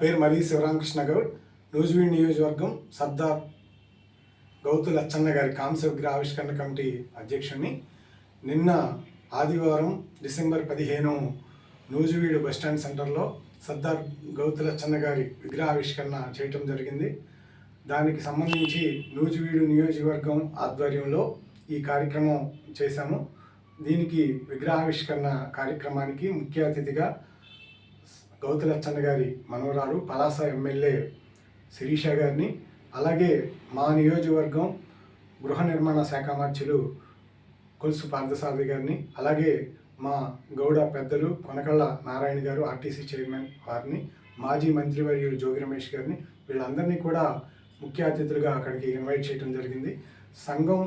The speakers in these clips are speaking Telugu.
పేరు మరి శివరామకృష్ణ గౌడ్. నూజివీడ్ నియోజకవర్గం సర్దార్ గౌతు లచ్చన్న గారి కాంస్య విగ్రహ ఆవిష్కరణ కమిటీ అధ్యక్షుడిని నిన్న ఆదివారం డిసెంబర్ పదిహేను నూజివీడు బస్టాండ్ సెంటర్లో సర్దార్ గౌతు లచ్చన్న గారి విగ్రహావిష్కరణ చేయటం జరిగింది. దానికి సంబంధించి నూజివీడు నియోజకవర్గం ఆధ్వర్యంలో ఈ కార్యక్రమం చేశాము. దీనికి విగ్రహావిష్కరణ కార్యక్రమానికి ముఖ్య అతిథిగా గౌతులచ్చన్న గారి మనవరాలు పలాస ఎమ్మెల్యే శిరీష గారిని అలాగే మా నియోజకవర్గం గృహ నిర్మాణ శాఖ మంత్రులు కొలుసు పార్థసారథి గారిని అలాగే మా గౌడ పెద్దలు కొనకళ్ళ నారాయణ గారు ఆర్టీసీ చైర్మన్ వారిని మాజీ మంత్రివర్యులు జోగి రమేష్ గారిని వీళ్ళందరినీ కూడా ముఖ్య అతిథులుగా అక్కడికి ఇన్వైట్ చేయడం జరిగింది. సంఘం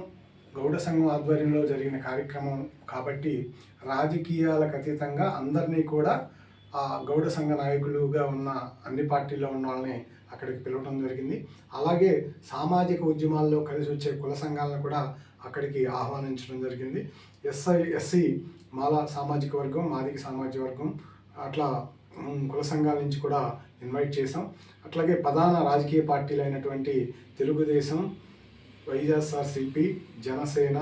గౌడ సంఘం ఆధ్వర్యంలో జరిగిన కార్యక్రమం కాబట్టి రాజకీయాలకు అతీతంగా అందరినీ కూడా ఆ గౌడ సంఘ నాయకులుగా ఉన్న అన్ని పార్టీల్లో ఉన్న వాళ్ళని అక్కడికి పిలవడం జరిగింది. అలాగే సామాజిక ఉద్యమాల్లో కలిసి వచ్చే కుల సంఘాలను కూడా అక్కడికి ఆహ్వానించడం జరిగింది. ఎస్ఐ ఎస్సీ మాల సామాజిక వర్గం మాదిక సామాజిక వర్గం అట్లా కుల సంఘాల నుంచి కూడా ఇన్వైట్ చేసాం అట్లాగే ప్రధాన రాజకీయ పార్టీలు అయినటువంటి Telugu Desam YSRCP Janasena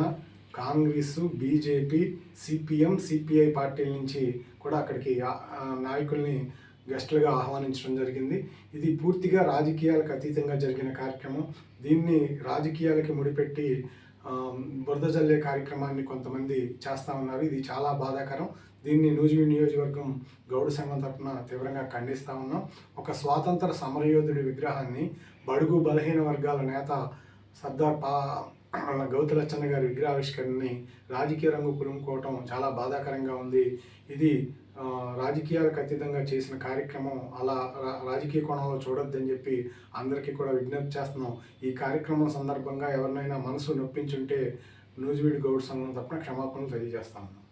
Congress BJP CPM CPI పార్టీల నుంచి కూడా అక్కడికి నాయకుల్ని గెస్టులుగా ఆహ్వానించడం జరిగింది. ఇది పూర్తిగా రాజకీయాలకు అతీతంగా జరిగిన కార్యక్రమం. దీన్ని రాజకీయాలకి ముడిపెట్టి బురద జల్లే కార్యక్రమాన్ని కొంతమంది చేస్తూ ఉన్నారు. ఇది చాలా బాధాకరం. దీన్ని నూజివీ నియోజకవర్గం గౌడ సంఘం తరఫున తీవ్రంగా ఖండిస్తూ ఉన్నాం. ఒక స్వాతంత్ర సమరయోధుడి విగ్రహాన్ని బడుగు బలహీన వర్గాల నేత సర్దార్ పా గౌతు లచ్చన్న గారి విగ్రహావిష్కరణని రాజకీయ రంగు పులుముకోవటం చాలా బాధాకరంగా ఉంది. ఇది రాజకీయాలకు అతీతంగా చేసిన కార్యక్రమం అలా రా- రాజకీయ కోణంలో చూడొద్దని చెప్పి అందరికీ కూడా విజ్ఞప్తి చేస్తున్నాం. ఈ కార్యక్రమం సందర్భంగా ఎవరినైనా మనసు నొప్పించుంటే నూజివీడి గౌడ్ సంఘం తప్పన క్షమాపణలు తెలియజేస్తాను.